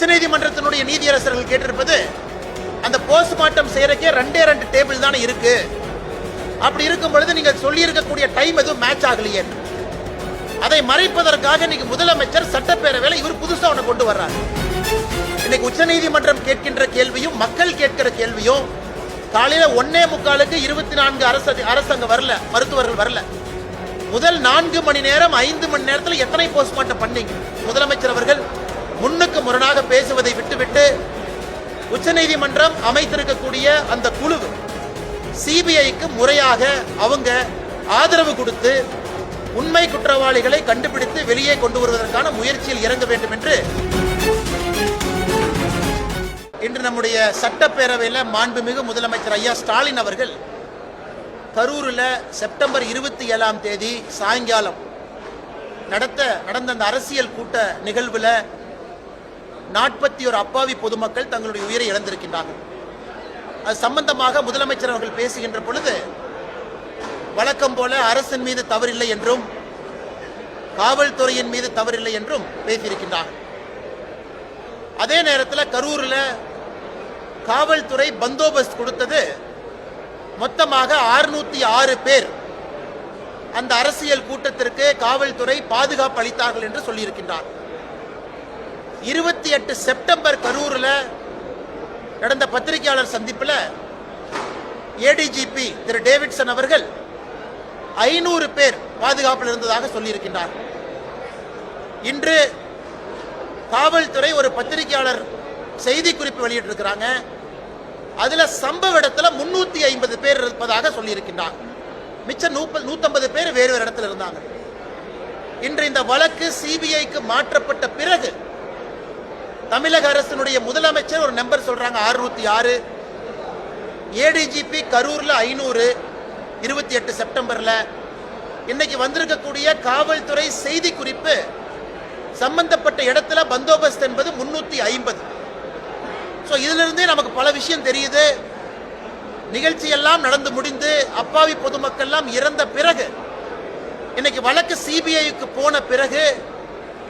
உச்சநீதிமன்றத்தினுடைய நீதியரசர்கள் கேட்டிருப்பது அந்த போஸ்ட்மார்ட்டம் செய்யறக்கே ரெண்டே ரெண்டு டேபிள் தானே இருக்கு. அப்படி இருக்கும் பொழுது நீங்க சொல்லி இருக்கக்கூடிய டைம் எதுவும் மேட்ச் ஆகலையே. அதை மறைப்பதற்காக இன்னைக்கு முதலமைச்சர் சட்டப்பேரவையில் இவர் புதுசா ஒன்று கொண்டு வர்றாரு. இன்னைக்கு உச்சநீதிமன்றம் கேட்கின்ற கேள்வியும் மக்கள் கேட்கிற கேள்வியும் காலையில ஒன்னே முக்காலுக்கு இருபத்தி நான்கு அரசு அரசாங்கம் வரல மருத்துவர்கள் வரல. முதல் நான்கு மணி நேரம் ஐந்து மணி நேரத்தில் எத்தனை போஸ்ட்மார்ட்டம் பண்ணீங்க? முதலமைச்சர் அவர்கள் முன்னுக்கு முரணாக பேசுவதை விட்டுவிட்டு உச்சநீதிமன்றம் அமைத்திருக்கக்கூடிய அந்த குழு சிபிஐக்கு முறையாக அவங்க ஆதரவு கொடுத்து உண்மை குற்றவாளிகளை கண்டுபிடித்து வெளியே கொண்டு வருவதற்கான முயற்சியில் இறங்க வேண்டும் என்று இன்று நம்முடைய சட்டப்பேரவையில் மாண்புமிகு முதலமைச்சர் ஐயா ஸ்டாலின் அவர்கள் கரூரில் செப்டம்பர் இருபத்தி ஏழாம் தேதி சாயங்காலம் நடத்த நடந்த அந்த அரசியல் கூட்ட நிகழ்வில் நாற்பத்தி ஒரு அப்பாவி பொதுமக்கள் தங்களுடைய உயிரை இழந்திருக்கின்றார்கள். அது சம்பந்தமாக முதலமைச்சர் அவர்கள் பேசுகின்ற பொழுது வழக்கம் போல அரசின் மீது தவறில்லை என்றும் காவல்துறையின் மீது தவறில்லை என்றும் பேசியிருக்கின்றார்கள். அதே நேரத்தில் கரூரில் காவல்துறை பந்தோபஸ்த் கொடுத்தது மொத்தமாக 606 ஆறு பேர். அந்த அரசியல் கூட்டத்திற்கு காவல்துறை பாதுகாப்பு அளித்தார்கள் என்று சொல்லியிருக்கின்றார் இருபத்தி எட்டு செப்டம்பர் கரூரில் நடந்த பத்திரிகையாளர் சந்திப்பில் ஏடிஜிபி திரு டேவிட்சன் அவர்கள் ஐநூறு பேர் பாதுகாப்பில் இருந்ததாக சொல்லியிருக்கின்றார். இன்று காவல்துறை ஒரு பத்திரிகையாளர் செய்தி குறிப்பு வெளியிட்டிருக்கிறாங்க. அதுல சம்பவ இடத்துல முன்னூத்தி ஐம்பது பேர் இருப்பதாக சொல்லியிருக்கின்றார். மிச்சம் நூப்ப நூத்தம்பது பேர் வேறு வேறு இடத்துல இருந்தாங்க. இன்று இந்த வழக்கு சிபிஐக்கு மாற்றப்பட்ட பிறகு தமிழக அரசினுடைய முதலமைச்சர் ஒரு நம்பர் சொல்றாங்க அறுநூத்தி ஆறு. ஏடிஜிபி கரூர்ல ஐநூறு இருபத்தி எட்டு செப்டம்பர்ல. இன்னைக்கு வந்திருக்கக்கூடிய காவல்துறை செய்தி குறிப்பு சம்பந்தப்பட்ட இடத்துல பந்தோபஸ்த் என்பது முன்னூத்தி ஐம்பது. ஸோ இதிலிருந்தே நமக்கு பல விஷயம் தெரியுது. நிகழ்ச்சி எல்லாம் நடந்து முடிந்து அப்பாவி பொதுமக்கள்லாம் இறந்த பிறகு இன்னைக்கு வழக்கு சிபிஐக்கு போன பிறகு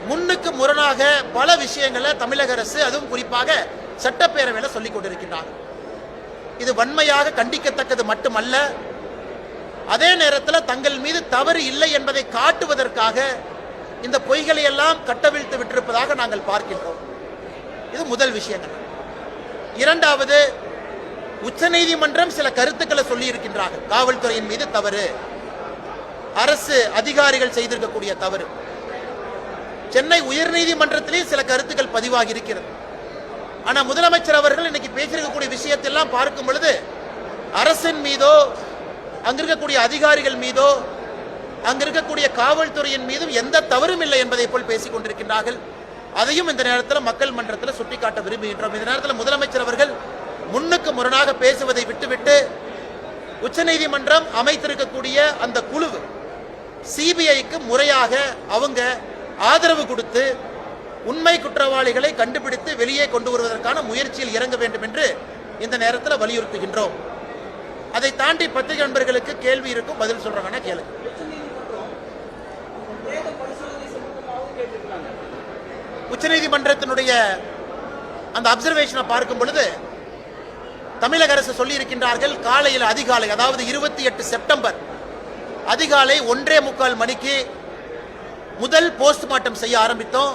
முன்னுக்கு முரணாக பல விஷயங்களை தமிழக அரசு அதுவும் குறிப்பாக சட்டப்பேரவையில் சொல்லிக் கொண்டிருக்கின்றார். இது வன்மையாக கண்டிக்கத்தக்கது மட்டுமல்ல அதே நேரத்தில் தங்கள் மீது தவறு இல்லை என்பதை காட்டுவதற்காக இந்த பொய்களை எல்லாம் கட்டவிழ்த்து விட்டிருப்பதாக நாங்கள் பார்க்கின்றோம். இது முதல் விஷயங்கள். இரண்டாவது உச்சநீதிமன்றம் சில கருத்துக்களை சொல்லி இருக்கின்றார்கள் காவல்துறையின் மீது தவறு. அரசு அதிகாரிகள் செய்திருக்கக்கூடிய தவறு. சென்னை உயர்நீதிமன்றத்திலே சில கருத்துக்கள் பதிவாகி இருக்கிறது ஆனால் முதலமைச்சர் அவர்கள் இன்னைக்கு பேசியிருக்கக்கூடிய விஷயத்தெல்லாம் பார்க்கும் பொழுது அரசின் மீதோ அங்கிருக்கக்கூடிய அதிகாரிகள் மீதோ அங்கிருக்கக்கூடிய காவல்துறையின் மீதும் எந்த தவறும் இல்லை என்பதை போல் பேசிக் கொண்டிருக்கின்றார்கள். அதையும் இந்த நேரத்தில் மக்கள் மன்றத்தில் சுட்டிக்காட்ட விரும்புகின்றோம். இந்த நேரத்தில் முதலமைச்சர் அவர்கள் முன்னுக்கு முரணாக பேசுவதை விட்டுவிட்டு உச்சநீதிமன்றம் அமைத்திருக்கக்கூடிய அந்த குழு சிபிஐக்கு முறையாக அவங்க ஆதரவு கொடுத்து உண்மை குற்றவாளிகளை கண்டுபிடித்து வெளியே கொண்டு வருவதற்கான முயற்சியில் இறங்க வேண்டும் என்று இந்த நேரத்தில் வலியுறுத்துகின்றோம். அதை தாண்டி பத்திரிகை நண்பர்களுக்கு கேள்வி இருக்கும் பதில் சொல்றாங்கன்னா கேளுங்க உச்சநீதிமன்றத்தினுடைய அந்த அப்சர்வேஷனை பார்க்கும் பொழுது தமிழக அரசு சொல்லி இருக்கின்றார்கள் காலையில் அதிகாலை அதாவது இருபத்தி எட்டு செப்டம்பர் அதிகாலை ஒன்றே முக்கால் மணிக்கு முதல் போஸ்ட்மார்ட்டம் செய்ய ஆரம்பித்தோம்.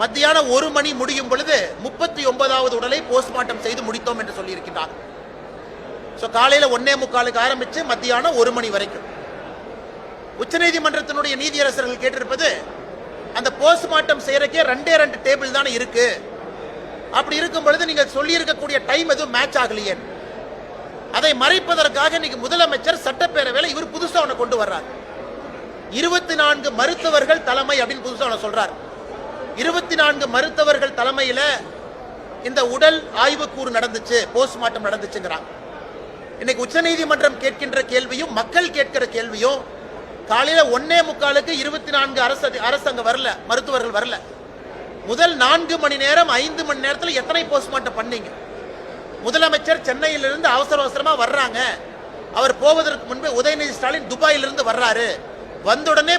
மத்தியானம் ஒரு மணி முடியும் பொழுது முப்பத்தி ஒன்பதாவது உடலை போஸ்ட்மார்ட்டம் செய்து முடித்தோம் என்று சொல்லியிருக்கிறார் ஸோ காலையில் ஒன்னே முக்காலுக்கு ஆரம்பித்து மத்தியானம் ஒரு மணி வரைக்கும். உச்சநீதிமன்றத்தினுடைய நீதியரசர்கள் கேட்டிருப்பது அந்த போஸ்ட்மார்ட்டம் செய்யறக்கே ரெண்டே ரெண்டு டேபிள் தானே இருக்கு. அப்படி இருக்கும் பொழுது நீங்கள் சொல்லியிருக்கக்கூடிய டைம் எதுவும் மேட்ச் ஆகலையே அதை மறைப்பதற்காக இன்னைக்கு முதலமைச்சர் சட்டப்பேரவையில் இவர் புதுசாக ஒன்று கொண்டு வர்றார். இருபத்தி நான்கு மருத்துவர்கள் தலைமை அப்படின்னு புதுசாக சொல்றார். இருபத்தி நான்கு மருத்துவர்கள் தலைமையில் இந்த உடல் ஆய்வுக்கூறு நடந்துச்சு போஸ்ட்மார்ட்டம் நடந்துச்சுங்கிறாங்க. இன்னைக்கு உச்சநீதிமன்றம் கேட்கின்ற கேள்வியும் மக்கள் கேட்கிற கேள்வியும் காலையில ஒன்னே முக்காலுக்கு இருபத்தி நான்கு அரசு அரசு அங்கே வரல மருத்துவர்கள் வரல. முதல் நான்கு மணி நேரம் ஐந்து மணி நேரத்தில் எத்தனை போஸ்ட்மார்ட்டம் பண்ணீங்க? முதலமைச்சர் சென்னையிலிருந்து அவசர அவசரமாக வர்றாங்க. அவர் போவதற்கு முன்பே உதயநிதி ஸ்டாலின் துபாயிலிருந்து வர்றாரு. வந்த உடனே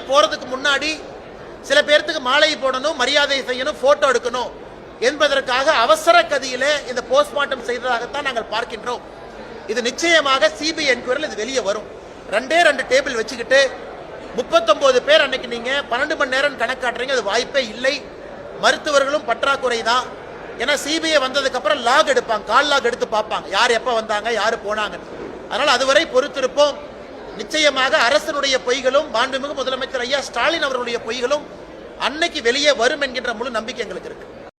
முன்னாடி சில பேர்த்துக்கு மாலை போடணும் மரியாதை செய்யணும் ஃபோட்டோ எடுக்கணும் என்பதற்காக அவசர கதியிலே இந்த போஸ்ட்மார்ட்டம் செய்ததாகத்தான் நாங்கள் பார்க்கின்றோம். இது நிச்சயமாக சிபிஐ என்கொயரில் இது வெளியே வரும். ரெண்டே ரெண்டு டேபிள் வச்சுக்கிட்டு முப்பத்தொம்போது பேர் அன்னைக்கு நீங்கள் பன்னெண்டு மணி நேரம் கணக்காட்டுறீங்க அது வாய்ப்பே இல்லை. மருத்துவர்களும் பற்றாக்குறை தான். ஏன்னா சிபிஐ வந்ததுக்கப்புறம் லாக் எடுப்பாங்க கால் லாக் எடுத்து பார்ப்பாங்க. யார் எப்போ வந்தாங்க யார் போனாங்க அதனால் அதுவரை பொறுத்திருப்போம். நிச்சயமாக அரசனுடைய பொய்களும் மாண்புமிகு முதலமைச்சர் ஐயா ஸ்டாலின் அவர்களுடைய பொய்களும் அன்னைக்கு வெளியே வரும் என்கின்ற முழு நம்பிக்கை எங்களுக்கு இருக்குது